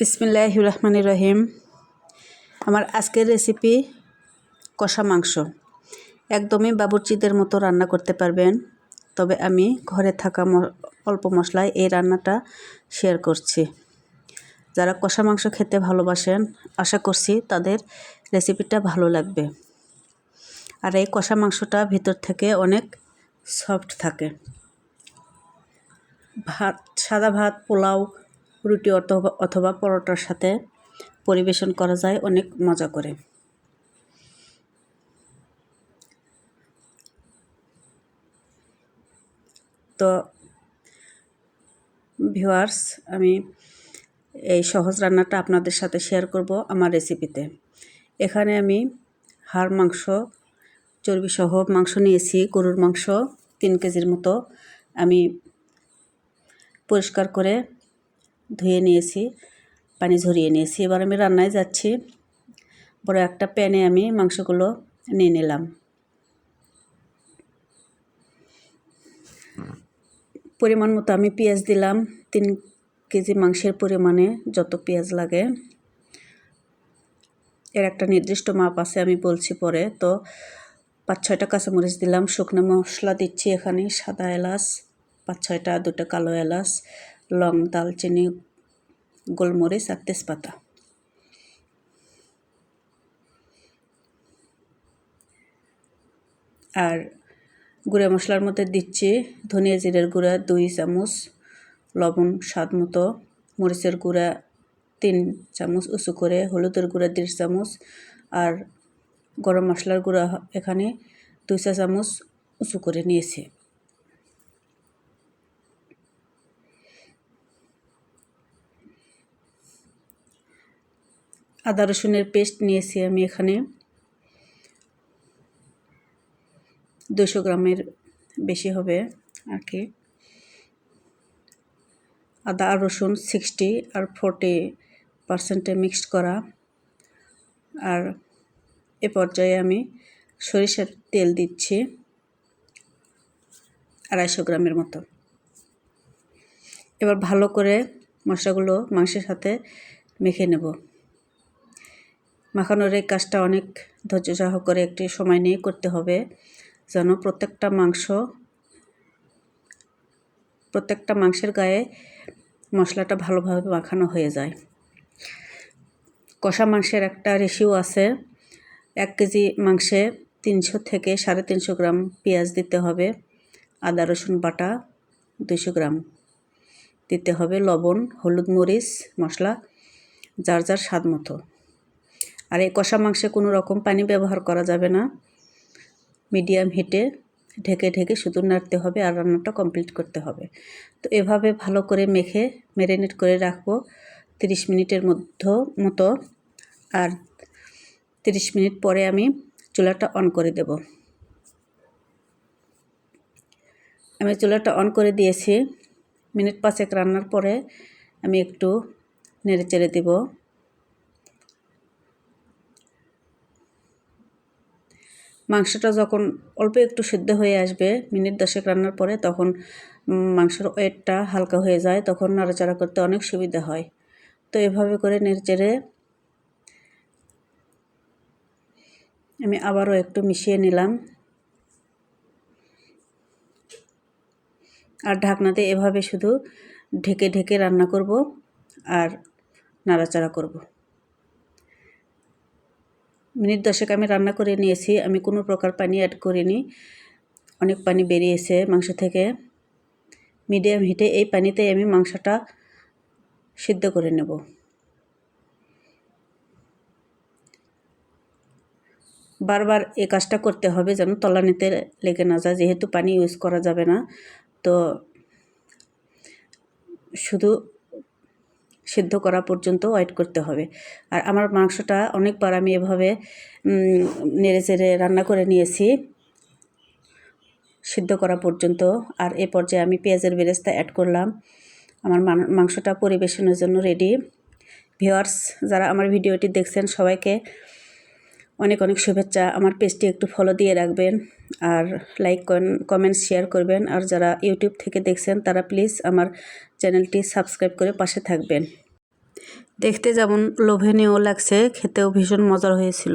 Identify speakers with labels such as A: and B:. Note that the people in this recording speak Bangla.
A: বিসমিল্লাহ রহমান রহিম। আমার আজকের রেসিপি কষা মাংস। একদমই বাবুর্চিদের মতো রান্না করতে পারবেন। তবে আমি ঘরে থাকা অল্প মশলায় এই রান্নাটা শেয়ার করছি। যারা কষা মাংস খেতে ভালোবাসেন, আশা করছি তাদের রেসিপিটা ভালো লাগবে। আর এই কষা মাংসটা ভিতর থেকে অনেক সফট থাকে। ভাত, সাদা ভাত, পোলাও রুটি অথবা অথবা পরোটার সাথে পরিবেশন করা যায়, অনেক মজা করে। তো ভিউয়ার্স, আমি এই সহজ রান্নাটা আপনাদের সাথে শেয়ার করব আমার রেসিপিতে। এখানে আমি হাড় মাংস, চর্বিসহ মাংস নিয়েছি, গরুর মাংস তিন কেজির মতো। আমি পরিষ্কার করে ধুয়ে নিয়েছি, পানি ঝরিয়ে নিয়েছি। এবার আমি রান্নায় যাচ্ছি। বড় একটা প্যানে আমি মাংসগুলো নিয়ে নিলাম। পরিমাণ মতো আমি পেঁয়াজ দিলাম। তিন কেজি মাংসের পরিমাণে যত পেঁয়াজ লাগে। এর একটা নির্দিষ্ট মাপ আছে, আমি বলছি পরে। তো পাঁচ ছয়টা কাঁচামরিচ দিলাম, শুকনো মশলা দিচ্ছি এখানে, সাদা এলাচ পাঁচ ছয়টা দুটো কালো এলাচ, লং, দালচিনি গোলমরিচ আর তেজপাতা। আর গুঁড়া মশলার মধ্যে দিচ্ছি ধনিয়া জিরের গুঁড়া দুই চামচ, লবণ স্বাদ মতো, মরিচের গুঁড়া তিন চামচ উঁচু করে, হলুদের গুঁড়া দেড় চামচ, আর গরম মশলার গুঁড়া এখানে দুই চা চামচ উঁচু করে নিয়েছি। আদা রসুনের পেস্ট নিয়েছি আমি এখানে। দুশো গ্রামের বেশি হবে আর কি। আদা আর রসুন সিক্সটি আর ফোরটি পার্সেন্টে মিক্সড করা। আর এ পর্যায়ে আমি সরিষার তেল দিচ্ছি আড়াইশো গ্রামের মতো। এবার ভালো করে মশলাগুলো মাংসের সাথে মেখে নেব। মাখানোর এই কাজটা অনেক ধৈর্য সহ করে একটি সময় নিয়ে করতে হবে। যেন প্রত্যেকটা মাংস, প্রত্যেকটা মাংসের গায়ে মশলাটা ভালোভাবে মাখানো হয়ে যায়। কষা মাংসের একটা রেশিও আছে। এক কেজি মাংসে তিনশো থেকে সাড়ে তিনশো গ্রাম পেঁয়াজ দিতে হবে, আদা, রসুন বাটা দুশো গ্রাম দিতে হবে, লবণ, হলুদ মরিচ মশলা, যার যার স্বাদ মতো। আর এই কষা মাংসে কোনো রকম পানি ব্যবহার করা যাবে না। মিডিয়াম হিটে ঢেকে ঢেকে শুধু নাড়তে হবে আর রান্নাটা কমপ্লিট করতে হবে। তো এভাবে ভালো করে মেখে ম্যারিনেট করে রাখব তিরিশ মিনিটের মধ্য মতো আর তিরিশ মিনিট পরে আমি চুলাটা অন করে দেব। আমি চুলাটা অন করে দিয়েছি। মিনিট পাঁচেক রান্নার পরে আমি একটু নেড়ে চেড়ে দেবো। মাংসটা যখন অল্প একটু সিদ্ধ হয়ে আসবে, মিনিট দশেক রান্নার পরে তখন মাংসের ওয়েটটা হালকা হয়ে যায়, তখন নাড়াচাড়া করতে অনেক সুবিধা হয়। তো এভাবে করে নেড়েচেড়ে আমি আবারও একটু মিশিয়ে নিলাম। আর ঢাকনাতে এভাবে শুধু ঢেকে ঢেকে রান্না করব আর নাড়াচাড়া করব। মিনিট দশেক আমি রান্না করে নিয়েছি, আমি কোনো প্রকার পানি অ্যাড করিনি। অনেক পানি বেরিয়েছে মাংস থেকে। মিডিয়াম হিটে এই পানিতে আমি মাংসটা সিদ্ধ করে নেব। বারবার এই কাজটা করতে হবে যেন তলানিতে লেগে না যায়, যেহেতু পানি ইউজ করা যাবে না। তো শুধু সিদ্ধ করা পর্যন্ত ওয়েট করতে হবে। আর আমার মাংসটা অনেকবার আমি এভাবে নেড়ে চেড়ে রান্না করে নিয়েছি। সিদ্ধ করা পর্যন্ত আর এ পর্যায়ে আমি পেঁয়াজের বেরেস্তা অ্যাড করলাম। আমার মাংসটা পরিবেশনের জন্য রেডি ভিওয়ার্স যারা আমার ভিডিওটি দেখছেন, সবাইকে অনেক অনেক শুভেচ্ছা। আমার পেজটি একটু ফলো দিয়ে রাখবেন আর লাইক কমেন্ট শেয়ার করবেন। আর যারা ইউটিউব থেকে দেখছেন, তারা প্লিজ আমার চ্যানেলটি সাবস্ক্রাইব করে পাশে থাকবেন। দেখতে যেমন লোভনীয় লাগছে, খেতেও ভীষণ মজার হয়েছিল।